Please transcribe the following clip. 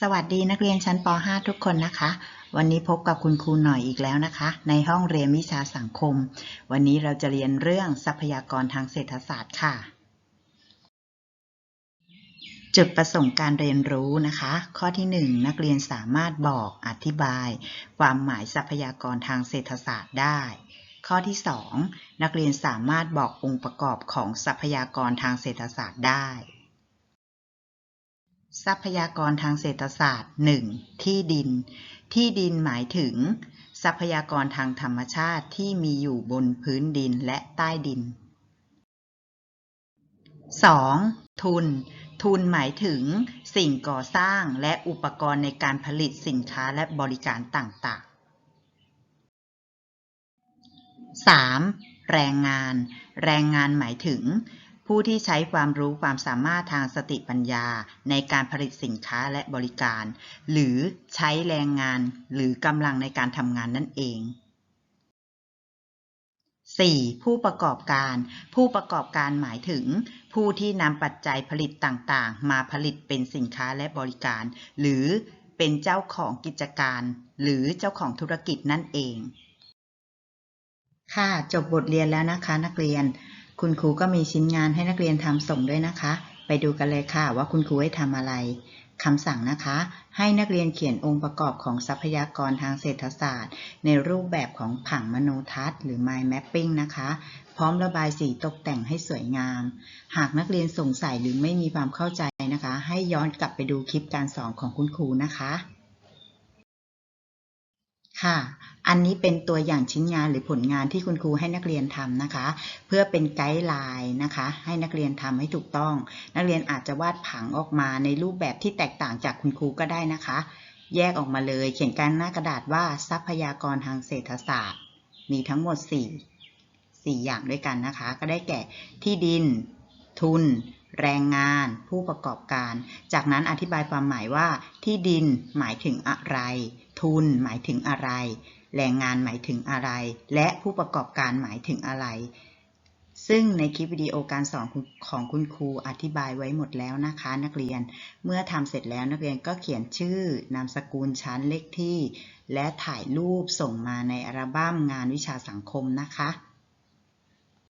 สวัสดีนักเรียนชั้นป .5 ทุกคนนะคะ วันนี้พบกับคุณครูหน่อยอีกแล้วนะคะ ในห้องเรียนวิชาสังคม วันนี้เราจะเรียนเรื่องทรัพยากรทางเศรษฐศาสตร์ค่ะ จุดประสงค์การเรียนรู้นะคะ ข้อที่ 1 นักเรียนสามารถบอกอธิบาย ความหมายทรัพยากรทางเศรษฐศาสตร์ได้ ข้อที่ 2 นักเรียนสามารถบอกองค์ประกอบของทรัพยากรทางเศรษฐศาสตร์ได้ ทรัพยากรทางเศรษฐศาสตร์ 1. ที่ดิน ที่ดินหมายถึง ทรัพยากรทางธรรมชาติที่มีอยู่บนพื้นดินและใต้ดิน 2. ทุน ทุนหมายถึง สิ่งก่อสร้างและอุปกรณ์ในการผลิตสินค้าและบริการต่างๆ 3. แรงงาน แรงงานหมายถึง ผู้ที่ใช้ความรู้ความสามารถทางสติปัญญาในการผลิตสินค้าและบริการ หรือใช้แรงงานหรือกำลังในการทำงานนั่นเอง 4. ผู้ประกอบการ ผู้ประกอบการหมายถึง ผู้ที่นำปัจจัยผลิตต่างๆ มาผลิตเป็นสินค้าและบริการ หรือเป็นเจ้าของกิจการ หรือเจ้าของธุรกิจนั่นเอง ค่ะ จบบทเรียนแล้วนะคะนักเรียน คุณครูก็มีชิ้นงานให้นักเรียนทำส่งด้วยนะคะ ไปดูกันเลยค่ะว่าคุณครูให้ทำอะไรคำสั่งนะคะ ให้นักเรียนเขียนองค์ประกอบของทรัพยากรทางเศรษฐศาสตร์ ในรูปแบบของผังมโนทัศน์หรือ mind mapping นะคะ พร้อมระบายสีตกแต่งให้สวยงาม หากนักเรียนสงสัยหรือไม่มีความเข้าใจนะคะ ให้ย้อนกลับไปดูคลิปการสอนของคุณครูนะคะ ค่ะ อันนี้เป็นตัวอย่างชิ้นงานหรือผลงานที่คุณครูให้นักเรียนทำนะคะ เพื่อเป็นไกด์ไลน์นะคะ ให้นักเรียนทำให้ถูกต้อง นักเรียนอาจจะวาดผังออกมาในรูปแบบที่แตกต่างจากคุณครูก็ได้นะคะ แยกออกมาเลย เขียนการหน้ากระดาษว่าทรัพยากรทางเศรษฐศาสตร์ มีทั้งหมด 4 4 อย่างด้วยกันนะคะ ก็ได้แก่ที่ดิน ทุน แรงงาน ผู้ประกอบการ จากนั้นอธิบายความหมายว่าที่ดินหมายถึงอะไร ทุนหมายถึงอะไร แรงงานหมายถึงอะไร และผู้ประกอบการหมายถึงอะไร ซึ่งในคลิปวิดีโอการสอนของคุณครูอธิบายไว้หมดแล้วนะคะ นักเรียน เมื่อทำเสร็จแล้วนักเรียนก็เขียนชื่อนามสกุลชั้นเลขที่ และถ่ายรูปส่งมาในอัลบั้มงานวิชาสังคมนะคะ